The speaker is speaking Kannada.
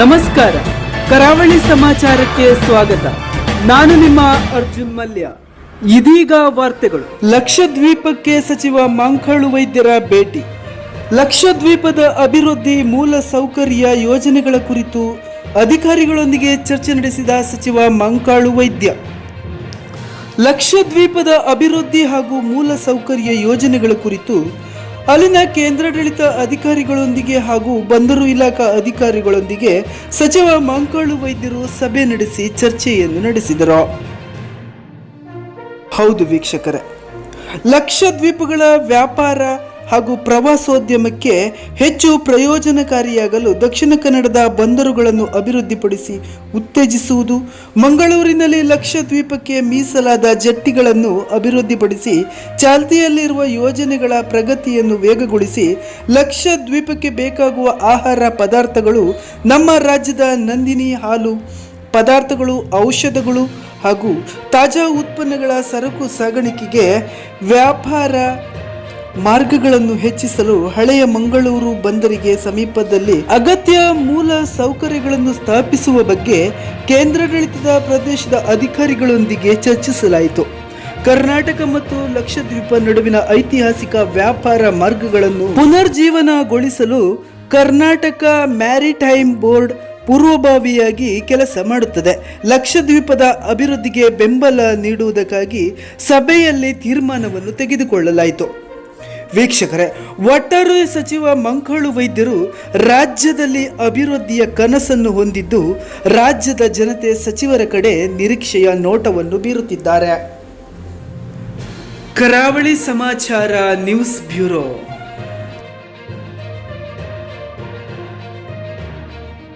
ನಮಸ್ಕಾರ. ಕರಾವಳಿ ಸಮಾಚಾರಕ್ಕೆ ಸ್ವಾಗತ. ನಾನು ನಿಮ್ಮ ಅರ್ಜುನ್ ಮಲ್ಯ. ಇದೀಗ ವಾರ್ತೆಗಳು. ಲಕ್ಷದ್ವೀಪಕ್ಕೆ ಸಚಿವ ಮಾಂಕಾಳು ವೈದ್ಯರ ಭೇಟಿ. ಲಕ್ಷದ್ವೀಪದ ಅಭಿವೃದ್ಧಿ ಮೂಲ ಸೌಕರ್ಯ ಯೋಜನೆಗಳ ಕುರಿತು ಅಧಿಕಾರಿಗಳೊಂದಿಗೆ ಚರ್ಚೆ ನಡೆಸಿದ ಸಚಿವ ಮಾಂಕಾಳು ವೈದ್ಯ. ಲಕ್ಷದ್ವೀಪದ ಅಭಿವೃದ್ಧಿ ಹಾಗೂ ಮೂಲ ಸೌಕರ್ಯ ಯೋಜನೆಗಳ ಕುರಿತು ಅಲ್ಲಿನ ಕೇಂದ್ರಾಡಳಿತ ಅಧಿಕಾರಿಗಳೊಂದಿಗೆ ಹಾಗೂ ಬಂದರು ಇಲಾಖಾ ಅಧಿಕಾರಿಗಳೊಂದಿಗೆ ಸಚಿವ ಮಂಕಾಳು ವೈದ್ಯರು ಸಭೆ ನಡೆಸಿ ಚರ್ಚೆಯನ್ನು ನಡೆಸಿದರು. ಹೌದು ವೀಕ್ಷಕರೇ, ಲಕ್ಷದ್ವೀಪಗಳ ವ್ಯಾಪಾರ ಹಾಗೂ ಪ್ರವಾಸೋದ್ಯಮಕ್ಕೆ ಹೆಚ್ಚು ಪ್ರಯೋಜನಕಾರಿಯಾಗಲು ದಕ್ಷಿಣ ಕನ್ನಡದ ಬಂದರುಗಳನ್ನು ಅಭಿವೃದ್ಧಿಪಡಿಸಿ ಉತ್ತೇಜಿಸುವುದು, ಮಂಗಳೂರಿನಲ್ಲಿ ಲಕ್ಷದ್ವೀಪಕ್ಕೆ ಮೀಸಲಾದ ಜಟ್ಟಿಗಳನ್ನು ಅಭಿವೃದ್ಧಿಪಡಿಸಿ ಚಾಲ್ತಿಯಲ್ಲಿರುವ ಯೋಜನೆಗಳ ಪ್ರಗತಿಯನ್ನು ವೇಗಗೊಳಿಸಿ ಲಕ್ಷದ್ವೀಪಕ್ಕೆ ಬೇಕಾಗುವ ಆಹಾರ ಪದಾರ್ಥಗಳು ನಮ್ಮ ರಾಜ್ಯದ ನಂದಿನಿ ಹಾಲು, ಪದಾರ್ಥಗಳು, ಔಷಧಗಳು ಹಾಗೂ ತಾಜಾ ಉತ್ಪನ್ನಗಳ ಸರಕು ಸಾಗಾಣಿಕೆಗೆ ವ್ಯಾಪಾರ ಮಾರ್ಗಗಳನ್ನು ಹೆಚ್ಚಿಸಲು ಹಳೆಯ ಮಂಗಳೂರು ಬಂದರಿಗೆ ಸಮೀಪದಲ್ಲಿ ಅಗತ್ಯ ಮೂಲ ಸೌಕರ್ಯಗಳನ್ನು ಸ್ಥಾಪಿಸುವ ಬಗ್ಗೆ ಕೇಂದ್ರಾಡಳಿತದ ಪ್ರದೇಶದ ಅಧಿಕಾರಿಗಳೊಂದಿಗೆ ಚರ್ಚಿಸಲಾಯಿತು. ಕರ್ನಾಟಕ ಮತ್ತು ಲಕ್ಷದ್ವೀಪ ನಡುವಿನ ಐತಿಹಾಸಿಕ ವ್ಯಾಪಾರ ಮಾರ್ಗಗಳನ್ನು ಪುನರ್ಜೀವನಗೊಳಿಸಲು ಕರ್ನಾಟಕ ಮ್ಯಾರಿಟೈಮ್ ಬೋರ್ಡ್ ಪೂರ್ವಭಾವಿಯಾಗಿ ಕೆಲಸ ಮಾಡುತ್ತದೆ. ಲಕ್ಷದ್ವೀಪದ ಅಭಿವೃದ್ಧಿಗೆ ಬೆಂಬಲ ನೀಡುವುದಕ್ಕಾಗಿ ಸಭೆಯಲ್ಲಿ ತೀರ್ಮಾನವನ್ನು ತೆಗೆದುಕೊಳ್ಳಲಾಯಿತು. ವೀಕ್ಷಕರೇ, ಒಟ್ಟಾರೆ ಸಚಿವ ಮಂಕಳು ವೈದ್ಯರು ರಾಜ್ಯದಲ್ಲಿ ಅಭಿವೃದ್ಧಿಯ ಕನಸನ್ನು ಹೊಂದಿದ್ದು ರಾಜ್ಯದ ಜನತೆ ಸಚಿವರ ಕಡೆ ನಿರೀಕ್ಷೆಯ ನೋಟವನ್ನು ಬೀರುತ್ತಿದ್ದಾರೆ. ಕರಾವಳಿ ಸಮಾಚಾರ ನ್ಯೂಸ್ ಬ್ಯೂರೋ.